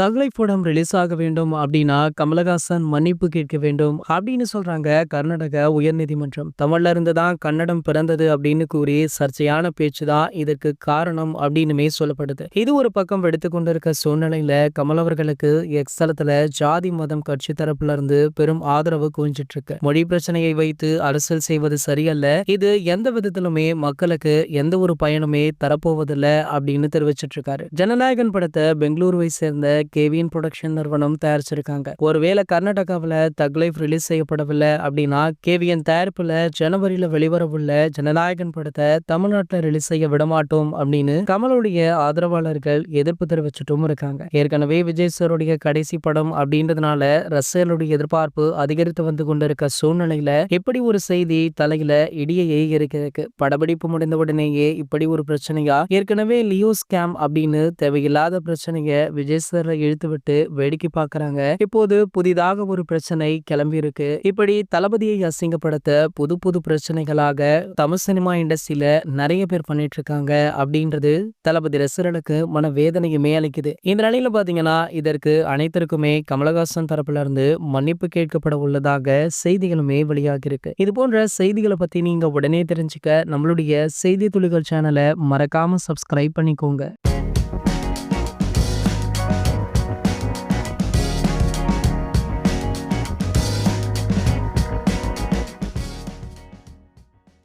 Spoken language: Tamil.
தகலை படம் ரிலீஸ் ஆக வேண்டும் அப்படின்னா கமலஹாசன் மன்னிப்பு கேட்க வேண்டும் அப்படின்னு சொல்றாங்க கர்நாடக உயர்நீதிமன்றம். தமிழ்ல இருந்து தான் கன்னடம் பிறந்தது அப்படின்னு கூறி சர்ச்சையான பேச்சு தான் இதற்கு காரணம் அப்படின்னுமே சொல்லப்படுது. இது ஒரு பக்கம் வெடித்து கொண்டிருக்க சூழ்நிலையில கமல் அவர்களுக்கு எக்ஸ்தலத்துல ஜாதி மதம் கட்சி தரப்புல இருந்து பெரும் ஆதரவு குவிஞ்சிட்டு இருக்கு. மொழி பிரச்சனையை வைத்து அரசியல் செய்வது சரியல்ல. இது எந்த விதத்திலுமே மக்களுக்கு எந்த ஒரு பயனுமே தரப்போவதில்லை அப்படின்னு தெரிவிச்சிட்டு இருக்காரு. ஜனநாயகன் படத்தை பெங்களூருவை சேர்ந்த கேவியன் ப்ரொடக்ஷன் நிறுவனம் தயாரிச்சிருக்காங்க. ஒருவேளை கர்நாடகாவில் தக் லைஃப் ரிலீஸ் செய்யப்படவில்லை அப்படின்னா கேவியன் தயாரிப்புல ஜனவரியில வெளிவரவுள்ள ஜனநாயகன் படத்தை தமிழ்நாட்டில் ரிலீஸ் செய்ய விடமாட்டோம் அப்படின்னு கமலுடைய ஆதரவாளர்கள் எதிர்ப்பு தெரிவிச்சிட்டும் இருக்காங்க. ஏற்கனவே விஜய் சாருடைய கடைசி படம் அப்படின்றதுனால ரசிகர்களுடைய எதிர்பார்ப்பு அதிகரித்து வந்து கொண்டிருக்க சூழ்நிலையில எப்படி ஒரு செய்தி தலையில இடியையே இருக்கிறதுக்கு படப்பிடிப்பு முடிந்த உடனேயே இப்படி ஒரு பிரச்சனையா? ஏற்கனவே லியோ ஸ்கேம் அப்படின்னு தேவையில்லாத பிரச்சனைய விஜய் சார் இழுத்து விட்டு வேடிக்கை பார்க்கறாங்க இப்போது புதிதாக ஒரு பிரச்சனை கிளம்பி இருக்கு. இப்படி தளபதியை அசிங்கப்படுத்த புது புது பிரச்சனைகளாக தமிழ் சினிமா இண்டஸ்ட்ரியில நிறைய பேர் பண்ணிட்டு இருக்காங்க அப்படின்றது தளபதி ரசிகர்களுக்கு மன வேதனையுமே அளிக்குது. இந்த நிலையில பாத்தீங்கன்னா இதற்கு அனைத்திற்குமே கமலஹாசன் தரப்புல இருந்து மன்னிப்பு கேட்கப்பட உள்ளதாக செய்திகளுமே வெளியாகி இருக்கு. இது போன்ற செய்திகளை பத்தி நீங்க உடனே தெரிஞ்சுக்க நம்மளுடைய செய்தி துளிகள் சேனலை மறக்காம சப்ஸ்கிரைப் பண்ணிக்கோங்க.